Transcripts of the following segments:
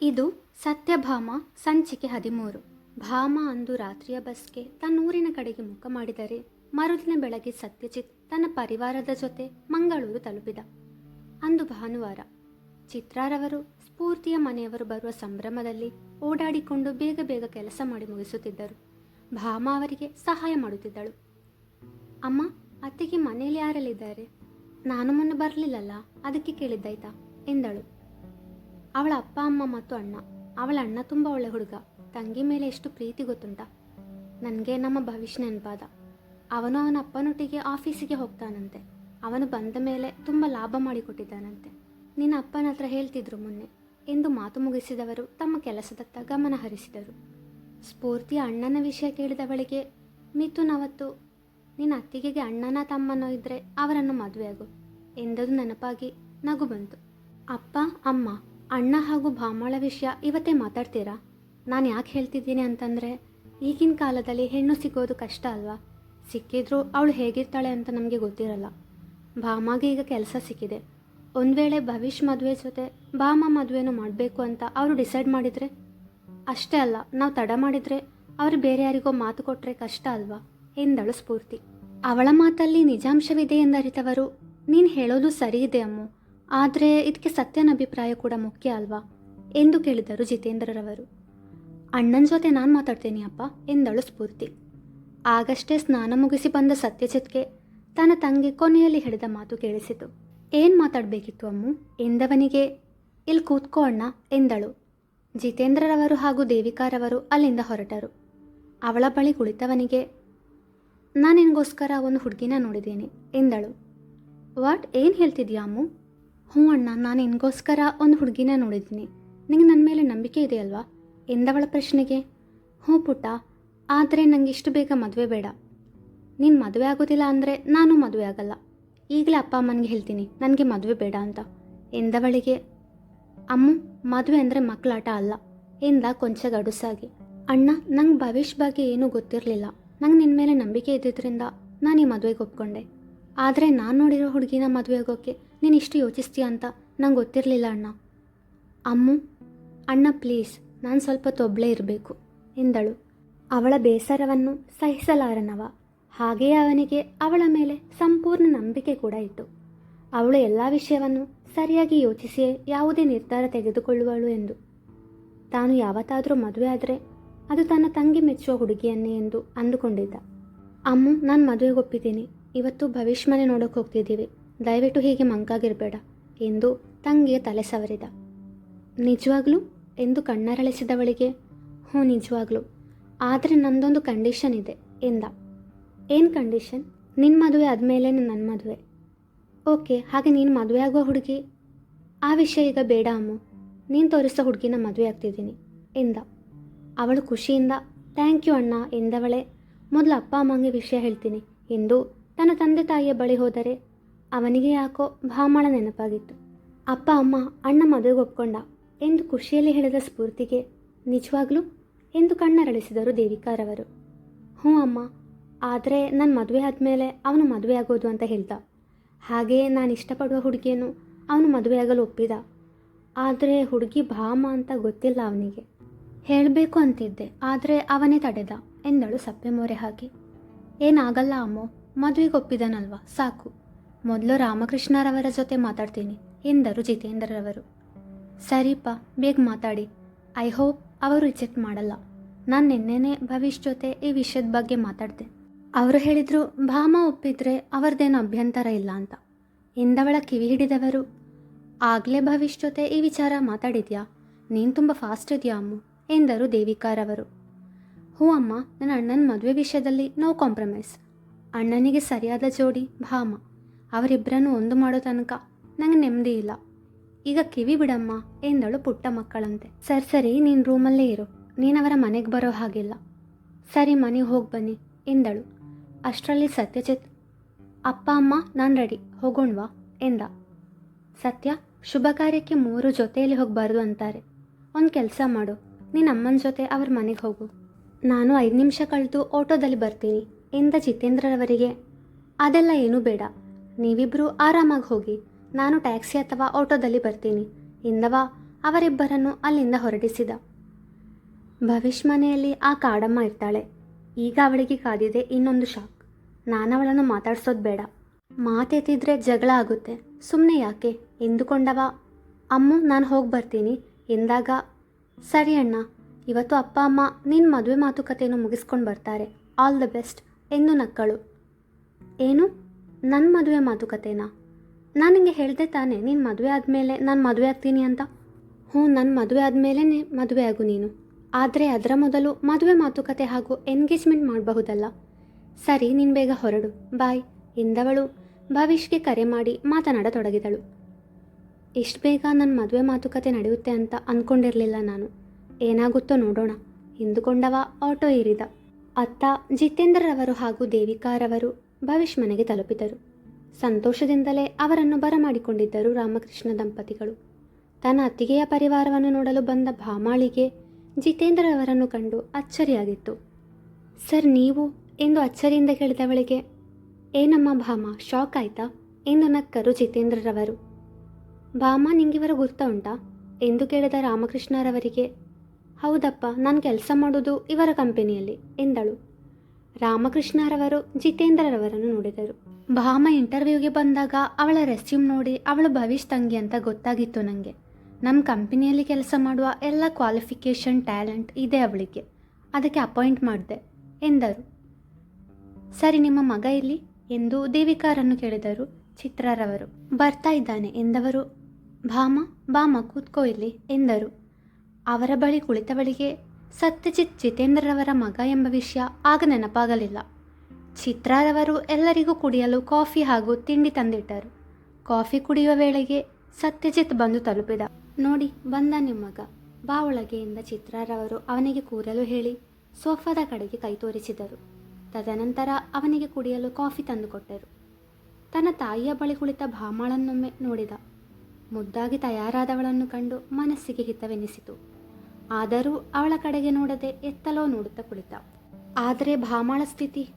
ಇದು ಸತ್ಯಭಾಮ ಸಂಚಿಕೆ ಹದಿಮೂರು. ಭಾಮ ಅಂದು ರಾತ್ರಿಯ ಬಸ್ಗೆ ತನ್ನೂರಿನ ಕಡೆಗೆ ಮುಖ ಮಾಡಿದರೆ ಮರುದಿನ ಬೆಳಗ್ಗೆ ಸತ್ಯಜಿತ್ ತನ್ನ ಪರಿವಾರದ ಜೊತೆ ಮಂಗಳೂರು ತಲುಪಿದ. ಅಂದು ಭಾನುವಾರ ಚಿತ್ರಾರವರು ಸ್ಫೂರ್ತಿಯ ಮನೆಯವರು ಬರುವ ಸಂಭ್ರಮದಲ್ಲಿ ಓಡಾಡಿಕೊಂಡು ಬೇಗ ಬೇಗ ಕೆಲಸ ಮಾಡಿ ಮುಗಿಸುತ್ತಿದ್ದರು. ಭಾಮ ಅವರಿಗೆ ಸಹಾಯ ಮಾಡುತ್ತಿದ್ದಳು. ಅಮ್ಮ, ಅತ್ತೆಗೆ ಮನೆಯಲ್ಲಿ ಯಾರಲ್ಲಿದ್ದಾರೆ ನಾನು ಮೊನ್ನೆ ಬರಲಿಲ್ಲಲ್ಲ, ಅದಕ್ಕೆ ಕೇಳಿದ್ದಾಯ್ತಾ? ಎಂದಳು. ಅವಳ ಅಪ್ಪ, ಅಮ್ಮ ಮತ್ತು ಅಣ್ಣ. ಅವಳ ಅಣ್ಣ ತುಂಬ ಒಳ್ಳೆ ಹುಡುಗ. ತಂಗಿ ಮೇಲೆ ಎಷ್ಟು ಪ್ರೀತಿ ಗೊತ್ತುಂಟ? ನನಗೆ ನಮ್ಮ ಭವಿಷ್ಯ ನೆನಪಾದ. ಅವನು ಅವನ ಅಪ್ಪನೊಟ್ಟಿಗೆ ಆಫೀಸಿಗೆ ಹೋಗ್ತಾನಂತೆ. ಅವನು ಬಂದ ಮೇಲೆ ತುಂಬ ಲಾಭ ಮಾಡಿಕೊಟ್ಟಿದ್ದಾನಂತೆ. ನಿನ್ನ ಅಪ್ಪನ ಹತ್ರ ಹೇಳ್ತಿದ್ರು ಮೊನ್ನೆ. ಎಂದು ಮಾತು ಮುಗಿಸಿದವರು ತಮ್ಮ ಕೆಲಸದತ್ತ ಗಮನ ಹರಿಸಿದರು. ಸ್ಫೂರ್ತಿಯ ಅಣ್ಣನ ವಿಷಯ ಕೇಳಿದವಳಿಗೆ, ಮಿಥುನ್ ಅವತ್ತು ನಿನ್ನ ಅತ್ತಿಗೆಗೆ ಅಣ್ಣನ ತಮ್ಮನೋ ಇದ್ದರೆ ಅವರನ್ನು ಮದುವೆಯಾಗು. ಎಂದದು ನೆನಪಾಗಿ ನಗು ಬಂತು. ಅಪ್ಪ, ಅಮ್ಮ ಅಣ್ಣ ಹಾಗೂ ಭಾಮಳ ವಿಷಯ ಇವತ್ತೇ ಮಾತಾಡ್ತೀರಾ? ನಾನು ಯಾಕೆ ಹೇಳ್ತಿದ್ದೀನಿ ಅಂತಂದರೆ, ಈಗಿನ ಕಾಲದಲ್ಲಿ ಹೆಣ್ಣು ಸಿಗೋದು ಕಷ್ಟ ಅಲ್ವಾ? ಸಿಕ್ಕಿದ್ರೂ ಅವಳು ಹೇಗಿರ್ತಾಳೆ ಅಂತ ನಮಗೆ ಗೊತ್ತಿರಲ್ಲ. ಭಾಮಾಗೆ ಈಗ ಕೆಲಸ ಸಿಕ್ಕಿದೆ. ಒಂದು ವೇಳೆ ಭವಿಷ್ ಮದುವೆ ಜೊತೆ ಭಾಮ ಮದುವೆನೂ ಮಾಡಬೇಕು ಅಂತ ಅವರು ಡಿಸೈಡ್ ಮಾಡಿದರೆ? ಅಷ್ಟೇ ಅಲ್ಲ, ನಾವು ತಡ ಮಾಡಿದರೆ ಅವರು ಬೇರೆ ಯಾರಿಗೋ ಮಾತು ಕೊಟ್ಟರೆ ಕಷ್ಟ ಅಲ್ವಾ? ಎಂದಳು ಸ್ಫೂರ್ತಿ. ಅವಳ ಮಾತಲ್ಲಿ ನಿಜಾಂಶವಿದೆ ಎಂದರಿತವರು, ನೀನು ಹೇಳೋದು ಸರಿ ಇದೆ ಅಮ್ಮು. ಆದರೆ ಇದಕ್ಕೆ ಸತ್ಯನ ಅಭಿಪ್ರಾಯ ಕೂಡ ಮುಖ್ಯ ಅಲ್ವಾ? ಎಂದು ಕೇಳಿದರು ಜಿತೇಂದ್ರರವರು. ಅಣ್ಣನ ಜೊತೆ ನಾನು ಮಾತಾಡ್ತೀನಿ ಅಪ್ಪ, ಎಂದಳು ಸ್ಫೂರ್ತಿ. ಆಗಷ್ಟೇ ಸ್ನಾನ ಮುಗಿಸಿ ಬಂದ ಸತ್ಯಜಿತ್ಗೆ ತನ್ನ ತಂಗಿ ಕೊನೆಯಲ್ಲಿ ಹೇಳಿದ ಮಾತು ಕೇಳಿಸಿತು. ಏನು ಮಾತಾಡಬೇಕಿತ್ತು ಅಮ್ಮು? ಎಂದವನಿಗೆ ಇಲ್ಲಿ ಕೂತ್ಕೋ ಅಣ್ಣ, ಎಂದಳು. ಜಿತೇಂದ್ರರವರು ಹಾಗೂ ದೇವಿಕಾರವರು ಅಲ್ಲಿಂದ ಹೊರಟರು. ಅವಳ ಬಳಿ ಕುಳಿತವನಿಗೆ, ನಾನು ನಿನಗೋಸ್ಕರ ಒಂದು ಹುಡುಗಿನ ನೋಡಿದ್ದೀನಿ, ಎಂದಳು. ವಾಟ್? ಏನು ಹೇಳ್ತಿದ್ಯಾ ಅಮ್ಮು? ಹ್ಞೂ ಅಣ್ಣ, ನಾನು ನಿನಗೋಸ್ಕರ ಒಂದು ಹುಡುಗಿನ ನೋಡಿದ್ದೀನಿ. ನಿಂಗೆ ನನ್ನ ಮೇಲೆ ನಂಬಿಕೆ ಇದೆಯಲ್ವಾ? ಎಂದವಳ ಪ್ರಶ್ನೆಗೆ? ಹ್ಞೂ ಪುಟ್ಟ, ಆದರೆ ನನಗೆ ಇಷ್ಟು ಬೇಗ ಮದುವೆ ಬೇಡ. ನೀನು ಮದುವೆ ಆಗೋದಿಲ್ಲ ಅಂದರೆ ನಾನು ಮದುವೆ ಆಗಲ್ಲ. ಈಗಲೇ ಅಪ್ಪ ಅಮ್ಮನಿಗೆ ಹೇಳ್ತೀನಿ, ನನಗೆ ಮದುವೆ ಬೇಡ ಅಂತ. ಎಂದವಳಿಗೆ? ಅಮ್ಮ, ಮದುವೆ ಅಂದರೆ ಮಕ್ಕಳಾಟ ಅಲ್ಲ, ಎಂದ ಕೊಂಚ ಗಡುಸಾಗಿ. ಅಣ್ಣ, ನಂಗೆ ಭವಿಷ್ಯ ಬಗ್ಗೆ ಏನೂ ಗೊತ್ತಿರಲಿಲ್ಲ. ನಂಗೆ ನಿನ್ನ ಮೇಲೆ ನಂಬಿಕೆ ಇದ್ದಿದ್ದರಿಂದ ನಾನು ಈ ಮದುವೆಗೆ ಒಪ್ಕೊಂಡೆ. ಆದರೆ ನಾನು ನೋಡಿರೋ ಹುಡುಗಿನ ಮದುವೆ ಆಗೋಕ್ಕೆ ನೀನು ಇಷ್ಟು ಯೋಚಿಸ್ತೀಯ ಅಂತ ನಂಗೆ ಗೊತ್ತಿರಲಿಲ್ಲ ಅಣ್ಣ. ಅಮ್ಮು, ಅಣ್ಣ ಪ್ಲೀಸ್ ನಾನು ಸ್ವಲ್ಪ ತೊಬ್ಬಳೇ ಇರಬೇಕು, ಎಂದಳು. ಅವಳ ಬೇಸರವನ್ನು ಸಹಿಸಲಾರನವ. ಹಾಗೆಯೇ ಅವನಿಗೆ ಅವಳ ಮೇಲೆ ಸಂಪೂರ್ಣ ನಂಬಿಕೆ ಕೂಡ ಇತ್ತು. ಅವಳು ಎಲ್ಲ ವಿಷಯವನ್ನು ಸರಿಯಾಗಿ ಯೋಚಿಸಿಯೇ ಯಾವುದೇ ನಿರ್ಧಾರ ತೆಗೆದುಕೊಳ್ಳುವಳು ಎಂದು. ತಾನು ಯಾವತ್ತಾದರೂ ಮದುವೆ ಆದರೆ ಅದು ತನ್ನ ತಂಗಿ ಮೆಚ್ಚುವ ಹುಡುಗಿಯನ್ನೇ ಎಂದು ಅಂದುಕೊಂಡಿದ್ದ. ಅಮ್ಮು, ನಾನು ಮದುವೆಗೆ ಒಪ್ಪಿದ್ದೀನಿ ಇವತ್ತು ಭವಿಷ್ಯ ಮನೆ ನೋಡೋಕೆ ಹೋಗ್ತಿದ್ದೀವಿ. ದಯವಿಟ್ಟು ಹೀಗೆ ಮಂಕಾಗಿರಬೇಡ ಎಂದು ತಂಗಿಯ ತಲೆ ಸವರಿದ. ನಿಜವಾಗ್ಲೂ? ಎಂದು ಕಣ್ಣರಳಿಸಿದವಳಿಗೆ. ಹ್ಞೂ ನಿಜವಾಗ್ಲೂ. ಆದರೆ ನಂದೊಂದು ಕಂಡೀಷನ್ ಇದೆ, ಎಂದ. ಏನು ಕಂಡೀಷನ್ ನಿನ್ನ ಮದುವೆ ಆದಮೇಲೆ ನನ್ನ ಮದುವೆ. ಓಕೆ, ಹಾಗೆ ನೀನು ಮದುವೆ ಆಗೋ ಹುಡುಗಿ? ಆ ವಿಷಯ ಈಗ ಬೇಡ ಅಮ್ಮ. ನೀನು ತೋರಿಸೋ ಹುಡುಗಿನ ಮದುವೆ ಆಗ್ತಿದ್ದೀನಿ, ಎಂದ. ಅವಳು ಖುಷಿಯಿಂದ ಥ್ಯಾಂಕ್ ಯು ಅಣ್ಣ, ಎಂದವಳೆ. ಮೊದಲು ಅಪ್ಪ ಅಮ್ಮಂಗೆ ವಿಷಯ ಹೇಳ್ತೀನಿ, ಎಂದು ತನ್ನ ತಂದೆ ತಾಯಿಯ ಬಳಿ ಹೋದರೆ ಅವನಿಗೆ ಯಾಕೋ ಭಾಮಳ ನೆನಪಾಗಿತ್ತು. ಅಪ್ಪ, ಅಮ್ಮ, ಅಣ್ಣ ಮದುವೆಗೆ ಒಪ್ಕೊಂಡ ಎಂದು ಖುಷಿಯಲ್ಲಿ ಹೇಳಿದ ಸ್ಫೂರ್ತಿಗೆ ನಿಜವಾಗ್ಲೂ ಎಂದು ಕಣ್ಣರಳಿಸಿದರು ದೇವಿಕಾರವರು. ಹ್ಞೂ ಅಮ್ಮ, ಆದರೆ ನನ್ನ ಮದುವೆ ಆದಮೇಲೆ ಅವನು ಮದುವೆ ಆಗೋದು ಅಂತ ಹೇಳ್ದ. ಹಾಗೆಯೇ ನಾನು ಇಷ್ಟಪಡುವ ಹುಡುಗಿಯನ್ನು ಅವನು ಮದುವೆಯಾಗಲು ಒಪ್ಪಿದ. ಆದರೆ ಹುಡುಗಿ ಭಾಮ ಅಂತ ಗೊತ್ತಿಲ್ಲ ಅವನಿಗೆ. ಹೇಳಬೇಕು ಅಂತಿದ್ದೆ, ಆದರೆ ಅವನೇ ತಡೆದ ಎಂದಳು ಸಪ್ಪೆ ಮೋರೆ ಹಾಕಿ. ಏನಾಗಲ್ಲ ಅಮ್ಮೋ, ಮದುವೆಗೆ ಒಪ್ಪಿದನಲ್ವಾ, ಸಾಕು. ಮೊದಲು ರಾಮಕೃಷ್ಣರವರ ಜೊತೆ ಮಾತಾಡ್ತೀನಿ, ಎಂದರು ಜಿತೇಂದ್ರರವರು. ಸರಿಪ್ಪ ಬೇಗ ಮಾತಾಡಿ. ಐ ಹೋಪ್ ಅವರು ರಿಜೆಕ್ಟ್ ಮಾಡಲ್ಲ. ನಾನು ನಿನ್ನೆನೆ ಭವಿಷ್ ಜೊತೆ ಈ ವಿಷಯದ ಬಗ್ಗೆ ಮಾತಾಡಿದೆ. ಅವರು ಹೇಳಿದರು, ಭಾಮ ಒಪ್ಪಿದ್ರೆ ಅವ್ರದ್ದೇನು ಅಭ್ಯಂತರ ಇಲ್ಲ ಅಂತ. ಎಂದವಳ ಕಿವಿ ಹಿಡಿದವರು, ಆಗಲೇ ಭವಿಷ್ ಜೊತೆ ಈ ವಿಚಾರ ಮಾತಾಡಿದ್ಯಾ? ನೀನು ತುಂಬ ಫಾಸ್ಟ್ ಇದೆಯಾ ಅಮ್ಮ? ಎಂದರು ದೇವಿಕಾರವರು. ಹ್ಞೂ ಅಮ್ಮ, ನನ್ನ ಅಣ್ಣನ ಮದುವೆ ವಿಷಯದಲ್ಲಿ ನೋ ಕಾಂಪ್ರಮೈಸ್ ಅಣ್ಣನಿಗೆ ಸರಿಯಾದ ಜೋಡಿ ಭಾಮ. ಅವರಿಬ್ಬರನ್ನು ಒಂದು ಮಾಡೋ ತನಕ ನಂಗೆ ನೆಮ್ಮದಿ ಇಲ್ಲ. ಈಗ ಕಿವಿ ಬಿಡಮ್ಮ ಎಂದಳು ಪುಟ್ಟ ಮಕ್ಕಳಂತೆ. ಸರಿ ಸರಿ, ನೀನು ರೂಮಲ್ಲೇ ಇರು. ನೀನವರ ಮನೆಗೆ ಬರೋ ಹಾಗಿಲ್ಲ. ಸರಿ, ಮನೆಗೆ ಹೋಗಿ ಬನ್ನಿ ಎಂದಳು. ಅಷ್ಟರಲ್ಲಿ ಸತ್ಯಜಿತ್, ಅಪ್ಪ, ಅಮ್ಮ, ನಾನು ರೆಡಿ. ಹೋಗೋಣ್ವಾ? ಎಂದ. ಸತ್ಯ, ಶುಭ ಕಾರ್ಯಕ್ಕೆ ಮೂರು ಜೊತೆಯಲ್ಲಿ ಹೋಗಬಾರ್ದು ಅಂತಾರೆ. ಒಂದು ಕೆಲಸ ಮಾಡು. ನೀನು ಅಮ್ಮನ ಜೊತೆ ಅವ್ರ ಮನೆಗೆ ಹೋಗು. ನಾನು ಐದು ನಿಮಿಷ ಕಳೆದು ಆಟೋದಲ್ಲಿ ಬರ್ತೀನಿ ಎಂದ ಜಿತೇಂದ್ರರವರಿಗೆ. ಅದೆಲ್ಲ ಏನೂ ಬೇಡ. ನೀವಿಬ್ಬರು ಆರಾಮಾಗಿ ಹೋಗಿ. ನಾನು ಟ್ಯಾಕ್ಸಿ ಅಥವಾ ಆಟೋದಲ್ಲಿ ಬರ್ತೀನಿ. ಎಂದವ ಅವರಿಬ್ಬರನ್ನು ಅಲ್ಲಿಂದ ಹೊರಡಿಸಿದ ಭವಿಷ್ ಮನೆಯಲ್ಲಿ ಆ ಕಾಡಮ್ಮ ಇರ್ತಾಳೆ. ಈಗ ಅವಳಿಗೆ ಕಾದಿದೆ ಇನ್ನೊಂದು ಶಾಕ್. ನಾನು ಅವಳನ್ನು ಮಾತಾಡ್ಸೋದು ಬೇಡ. ಮಾತೆತ್ತಿದ್ರೆ ಜಗಳ ಆಗುತ್ತೆ. ಸುಮ್ಮನೆ ಯಾಕೆ? ಎಂದುಕೊಂಡವ. ಅಮ್ಮು, ನಾನು ಹೋಗಿ ಬರ್ತೀನಿ. ಎಂದಾಗ, ಸರಿ ಅಣ್ಣ. ಇವತ್ತು ಅಪ್ಪ, ಅಮ್ಮ ನಿನ್ನ ಮದುವೆ ಮಾತುಕತೆಯನ್ನು ಮುಗಿಸ್ಕೊಂಡು ಬರ್ತಾರೆ. All the best. ಎಂದು ನಕ್ಕಳು. ಏನು? ನನ್ನ ಮದುವೆ ಮಾತುಕತೆನಾ? ನಾನು ನಿಂಗೆ ಹೇಳಿದೆ ತಾನೇ, ನೀನು ಮದುವೆ ಆದಮೇಲೆ ನಾನು ಮದುವೆ ಆಗ್ತೀನಿ ಅಂತ. ಹ್ಞೂ ನನ್ನ ಮದುವೆ ಆದಮೇಲೆ ಮದುವೆ ಆಗು ನೀನು. ಆದರೆ ಅದರ ಮೊದಲು ಮದುವೆ ಮಾತುಕತೆ ಹಾಗೂ ಎಂಗೇಜ್ಮೆಂಟ್ ಮಾಡಬಹುದಲ್ಲ? ಸರಿ, ನೀನು ಬೇಗ ಹೊರಡು. ಬಾಯ್, ಎಂದವಳು ಭವಿಷ್ಗೆ ಕರೆ ಮಾಡಿ ಮಾತನಾಡತೊಡಗಿದಳು. ಎಷ್ಟು ಬೇಗ ನನ್ನ ಮದುವೆ ಮಾತುಕತೆ ನಡೆಯುತ್ತೆ ಅಂತ ಅಂದ್ಕೊಂಡಿರಲಿಲ್ಲ ನಾನು. ಏನಾಗುತ್ತೋ ನೋಡೋಣ. ಎಂದುಕೊಂಡವ ಆಟೋ ಏರಿದ. ಅತ್ತ ಜಿತೇಂದ್ರರವರು ಹಾಗೂ ದೇವಿಕಾರವರು ಭವಿಷ್ ಮನೆಗೆ ತಲುಪಿದರು. ಸಂತೋಷದಿಂದಲೇ ಅವರನ್ನು ಬರಮಾಡಿಕೊಂಡಿದ್ದರು ರಾಮಕೃಷ್ಣ ದಂಪತಿಗಳು. ತನ್ನ ಅತ್ತಿಗೆಯ ಪರಿವಾರವನ್ನು ನೋಡಲು ಬಂದ ಭಾಮಾಳಿಗೆ ಜಿತೇಂದ್ರರವರನ್ನು ಕಂಡು ಅಚ್ಚರಿಯಾಗಿತ್ತು. ಸರ್, ನೀವು ಎಂದು ಅಚ್ಚರಿಯಿಂದ ಕೇಳಿದವಳಿಗೆ ಏನಮ್ಮ ಭಾಮ, ಶಾಕ್ ಆಯ್ತಾ? ಎಂದು ನಕ್ಕರು ಜಿತೇಂದ್ರರವರು. ಭಾಮ, ನಿಂಗಿವರ ಗುರ್ತ ಉಂಟಾ? ಎಂದು ಕೇಳಿದ ರಾಮಕೃಷ್ಣರವರಿಗೆ, ಹೌದಪ್ಪ, ನಾನು ಕೆಲಸ ಮಾಡೋದು ಇವರ ಕಂಪನಿಯಲ್ಲಿ ಎಂದಳು. ರಾಮಕೃಷ್ಣರವರು ಜಿತೇಂದ್ರರವರನ್ನು ನೋಡಿದರು. ಭಾಮ ಇಂಟರ್ವ್ಯೂಗೆ ಬಂದಾಗ ಅವಳ ರೆಸ್ಯೂಮ್ ನೋಡಿ ಅವಳು ಭವಿಷ್ ತಂಗಿ ಅಂತ ಗೊತ್ತಾಗಿತ್ತು ನನಗೆ ನಮ್ಮ ಕಂಪನಿಯಲ್ಲಿ ಕೆಲಸ ಮಾಡುವ ಎಲ್ಲ ಕ್ವಾಲಿಫಿಕೇಷನ್ ಟ್ಯಾಲೆಂಟ್ ಇದೆ ಅವಳಿಗೆ. ಅದಕ್ಕೆ ಅಪಾಯಿಂಟ್ ಮಾಡಿದೆ, ಎಂದರು. ಸರಿ, ನಿಮ್ಮ ಮಗ ಇಲ್ಲಿ ಎಂದು ದೇವಿಕಾರನ್ನು ಕೇಳಿದರು ಚಿತ್ರರವರು. ಬರ್ತಾ ಇದ್ದಾನೆ, ಎಂದವರು? ಭಾಮ ಭಾಮ ಕೂತ್ಕೋ ಇಲ್ಲಿ, ಎಂದರು. ಅವರ ಬಳಿ ಕುಳಿತವಳಿಗೆ ಸತ್ಯಜಿತ್ ಜಿತೇಂದ್ರರವರ ಮಗ ಎಂಬ ವಿಷಯ ಆಗ ನೆನಪಾಗಲಿಲ್ಲ. ಚಿತ್ರರವರು ಎಲ್ಲರಿಗೂ ಕುಡಿಯಲು ಕಾಫಿ ಹಾಗೂ ತಿಂಡಿ ತಂದಿಟ್ಟರು. ಕಾಫಿ ಕುಡಿಯುವ ವೇಳೆಗೆ ಸತ್ಯಜಿತ್ ಬಂದು ತಲುಪಿದ. ನೋಡಿ, ಬಂದ ನಿಮ್ಮ ಮಗ. ಬಾ ಒಳಗೆ ಎಂದ ಚಿತ್ರರವರು ಅವನಿಗೆ ಕೂರಲು ಹೇಳಿ ಸೋಫಾದ ಕಡೆಗೆ ಕೈ ತೋರಿಸಿದರು. ತದನಂತರ ಅವನಿಗೆ ಕುಡಿಯಲು ಕಾಫಿ ತಂದುಕೊಟ್ಟರು. ತನ್ನ ತಾಯಿಯ ಬಳಿ ಕುಳಿತ ಭಾಮಾಳನ್ನೊಮ್ಮೆ ನೋಡಿದ. ಮುದ್ದಾಗಿ ತಯಾರಾದವಳನ್ನು ಕಂಡು ಮನಸ್ಸಿಗೆ ಹಿತವೆನಿಸಿತು. ಆದರೂ ಅವಳ ಕಡೆಗೆ ನೋಡದೆ ಎತ್ತಲೋ ನೋಡುತ್ತಾ ಕುಳಿತ. ಆದರೆ ಭಾಮಾಳ ಸ್ಥಿತಿ?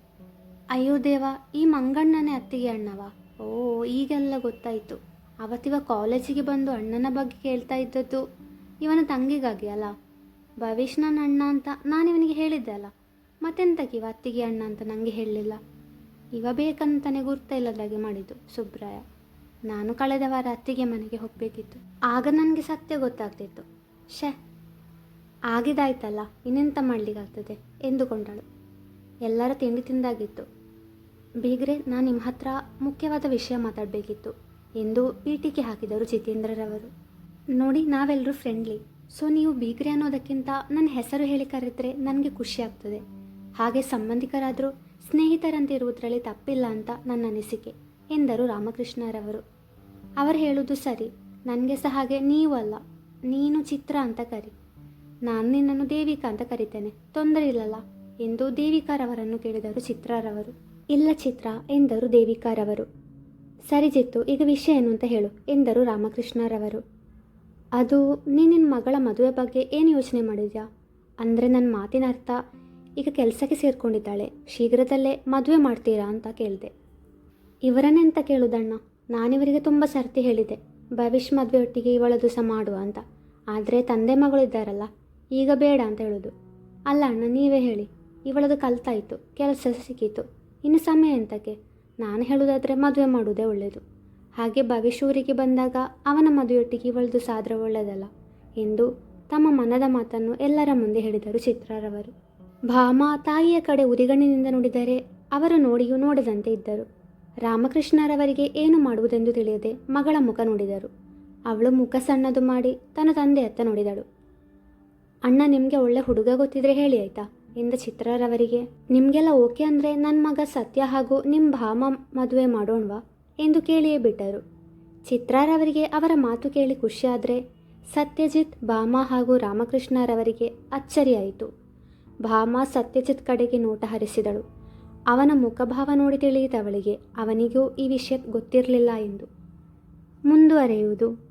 ಅಯ್ಯೋ ದೇವ, ಈ ಮಂಗಣ್ಣನೇ ಅತ್ತಿಗೆ ಅಣ್ಣವ? ಓ, ಈಗೆಲ್ಲ ಗೊತ್ತಾಯಿತು. ಅವತ್ತಿವ ಕಾಲೇಜಿಗೆ ಬಂದು ಅಣ್ಣನ ಬಗ್ಗೆ ಕೇಳ್ತಾ ಇದ್ದದ್ದು ಇವನ ತಂಗಿಗಾಗಿ ಅಲ್ಲ. ಭವಿಷ್ ನನ್ನ ಅಣ್ಣ ಅಂತ ನಾನು ಇವನಿಗೆ ಹೇಳಿದ್ದೆ ಅಲ್ಲ. ಮತ್ತೆಂತಕ್ಕೆ ಇವ ಅತ್ತಿಗೆ ಅಣ್ಣ ಅಂತ ನನಗೆ ಹೇಳಲಿಲ್ಲ. ಇವ ಬೇಕಂತಾನೆ ಗುರ್ತ ಇಲ್ಲದಾಗೆ ಮಾಡಿದ್ದು ಸುಬ್ರಾಯ. ನಾನು ಕಳೆದ ವಾರ ಅತ್ತಿಗೆ ಮನೆಗೆ ಹೋಗಬೇಕಿತ್ತು. ಆಗ ನನಗೆ ಸತ್ಯ ಗೊತ್ತಾಗ್ತಿತ್ತು. ಶೇ ಆಗಿದಾಯ್ತಲ್ಲ ಇನ್ನೆಂತ ಮಾಡಲಿಕ್ಕಾಗ್ತದೆ? ಎಂದುಕೊಂಡಳು. ಎಲ್ಲರ ತಿಂಡಿ ತಿಂದಾಗಿತ್ತು. ಬೀಗ್ರೆ, ನಾನು ನಿಮ್ಮ ಹತ್ರ ಮುಖ್ಯವಾದ ವಿಷಯ ಮಾತಾಡಬೇಕಿತ್ತು. ಎಂದು ಪೀಟಿಕೆ ಹಾಕಿದರು ಜಿತೇಂದ್ರರವರು. ನೋಡಿ ನಾವೆಲ್ಲರೂ ಫ್ರೆಂಡ್ಲಿ ಸೊ ನೀವು ಬೀಗ್ರೆ ಅನ್ನೋದಕ್ಕಿಂತ ನನ್ನ ಹೆಸರು ಹೇಳಿ ಕರೆದ್ರೆ ನನಗೆ ಖುಷಿ ಆಗ್ತದೆ. ಹಾಗೆ ಸಂಬಂಧಿಕರಾದರೂ ಸ್ನೇಹಿತರಂತೆ ಇರುವುದರಲ್ಲಿ ತಪ್ಪಿಲ್ಲ ಅಂತ ನನ್ನ ಅನಿಸಿಕೆ, ಎಂದರು ರಾಮಕೃಷ್ಣರವರು. ಅವರು ಹೇಳುವುದು ಸರಿ. ನನಗೆ ಸಹ ಹಾಗೆ ನೀವು ಅಲ್ಲ ನೀನು ಚಿತ್ರ ಅಂತ ಕರಿ. ನಾನು ನಿನ್ನನ್ನು ದೇವಿಕಾ ಅಂತ ಕರಿತೇನೆ. ತೊಂದರೆ ಇಲ್ಲಲ್ಲ? ಎಂದು ದೇವಿಕಾರವರನ್ನು ಕೇಳಿದರು ಚಿತ್ರರವರು. ಇಲ್ಲ ಚಿತ್ರ, ಎಂದರು ದೇವಿಕಾರವರು. ಸರಿ ಜಿತ್ತು, ಈಗ ವಿಷಯ ಏನು ಅಂತ ಹೇಳು, ಎಂದರು ರಾಮಕೃಷ್ಣರವರು. ಅದು ನಿನ್ನ ಮಗಳ ಮದುವೆ ಬಗ್ಗೆ ಏನು ಯೋಚನೆ ಮಾಡಿದ್ಯಾ? ಅಂದರೆ ನನ್ನ ಮಾತಿನ ಅರ್ಥ, ಈಗ ಕೆಲಸಕ್ಕೆ ಸೇರಿಕೊಂಡಿದ್ದಾಳೆ, ಶೀಘ್ರದಲ್ಲೇ ಮದುವೆ ಮಾಡ್ತೀರಾ ಅಂತ ಕೇಳಿದೆ. ಇವರನ್ನೆಂತ ಕೇಳುದಣ್ಣ ನಾನಿವರಿಗೆ ತುಂಬ ಸರ್ತಿ ಹೇಳಿದೆ, ಭವಿಷ್ಯ ಮದುವೆ ಒಟ್ಟಿಗೆ ಇವಳದು ಸಹ ಮಾಡುವ ಅಂತ. ಆದರೆ ತಂದೆ ಮಗಳು ಇದ್ದಾರಲ್ಲ ಈಗ ಬೇಡ ಅಂತ ಹೇಳೋದು. ಅಲ್ಲ ಅಣ್ಣ, ನೀವೇ ಹೇಳಿ. ಇವಳದು ಕಲ್ತಾಯಿತು, ಕೆಲಸ ಸಿಕ್ಕಿತು. ಇನ್ನು ಸಮಯ ಎಂತಕ್ಕೆ? ನಾನು ಹೇಳೋದಾದರೆ ಮದುವೆ ಮಾಡುವುದೇ ಒಳ್ಳೆಯದು ಹಾಗೆ ಭವಿಷ್ಯೂರಿಗೆ ಬಂದಾಗ ಅವನ ಮದುವೆಯೊಟ್ಟಿಗೆ ಇವಳದು ಸಾದ್ರ ಒಳ್ಳೆಯದಲ್ಲ ಎಂದು ತಮ್ಮ ಮನದ ಮಾತನ್ನು ಎಲ್ಲರ ಮುಂದೆ ಹೇಳಿದರು ಚಿತ್ರರವರು. ಭಾಮ ತಾಯಿಯ ಕಡೆ ಉರಿಗಣ್ಣಿನಿಂದ ನೋಡಿದರೆ ಅವರು ನೋಡಿಯೂ ನೋಡದಂತೆ ಇದ್ದರು. ರಾಮಕೃಷ್ಣರವರಿಗೆ ಏನು ಮಾಡುವುದೆಂದು ತಿಳಿಯದೆ ಮಗಳ ಮುಖ ನೋಡಿದರು. ಅವಳು ಮುಖ ಸಣ್ಣದು ಮಾಡಿ ತನ್ನ ತಂದೆಯತ್ತ ನೋಡಿದಳು. ಅಣ್ಣ ನಿಮಗೆ ಒಳ್ಳೆ ಹುಡುಗ ಗೊತ್ತಿದ್ರೆ ಹೇಳಿ ಆಯ್ತಾ? ಎಂದ ಚಿತ್ರರವರಿಗೆ. ನಿಮಗೆಲ್ಲ ಓಕೆ ಅಂದರೆ ನನ್ನ ಮಗ ಸತ್ಯ ಹಾಗೂ ನಿಮ್ಮ ಭಾಮ ಮದುವೆ ಮಾಡೋಣವಾ? ಎಂದು ಕೇಳಿಯೇ ಬಿಟ್ಟರು. ಚಿತ್ರಾರವರಿಗೆ ಅವರ ಮಾತು ಕೇಳಿ ಖುಷಿಯಾದರೆ ಸತ್ಯಜಿತ್, ಭಾಮ ಹಾಗೂ ರಾಮಕೃಷ್ಣರವರಿಗೆ ಅಚ್ಚರಿಯಾಯಿತು ಭಾಮ ಸತ್ಯಜಿತ್ ಕಡೆಗೆ ನೋಟ ಹರಿಸಿದಳು. ಅವನ ಮುಖಭಾವ ನೋಡಿ ತಿಳಿಯಿತವಳಿಗೆ, ಅವನಿಗೂ ಈ ವಿಷಯ ಗೊತ್ತಿರಲಿಲ್ಲ ಎಂದು. ಮುಂದುವರೆಯುವುದು.